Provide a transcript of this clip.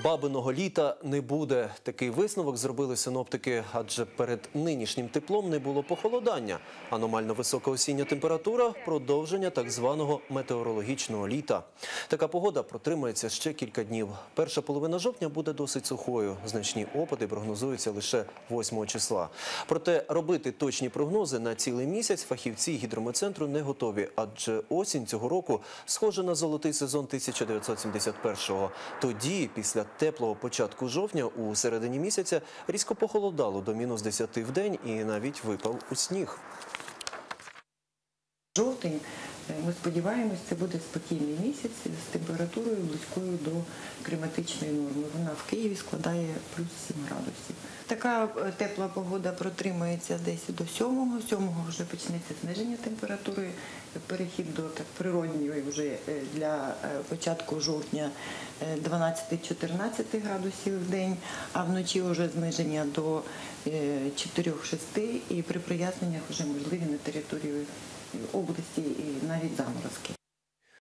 Бабиного літа не буде. Такий висновок зробили синоптики, адже перед нинішнім теплом не було похолодання. Аномально висока осіння температура – продовження так званого метеорологічного літа. Така погода протримається ще кілька днів. Перша половина жовтня буде досить сухою. Значні опади прогнозуються лише 8 числа. Проте робити точні прогнози на цілий місяць фахівці гідрометцентру не готові, адже осінь цього року схожа на золотий сезон 1971-го. Тоді, після теплого початку жовтня, у середині місяця різко похолодало до мінус 10 в день і навіть випав у сніг. Жовтень, е, ми сподіваємось, це буде спокійний місяць з температурою близькою до кліматичної норми. Вона в Києві складає плюс 7 градусів. Така е, тепла погода протримається десь до 7-го. 7-го вже почнеться зниження температури, перехід до так природньої вже е, для початку жовтня е, 12-14 градусів в день, а вночі вже зниження до е, 4-6 і при проясненнях вже можливі на території області і навіть заморозки.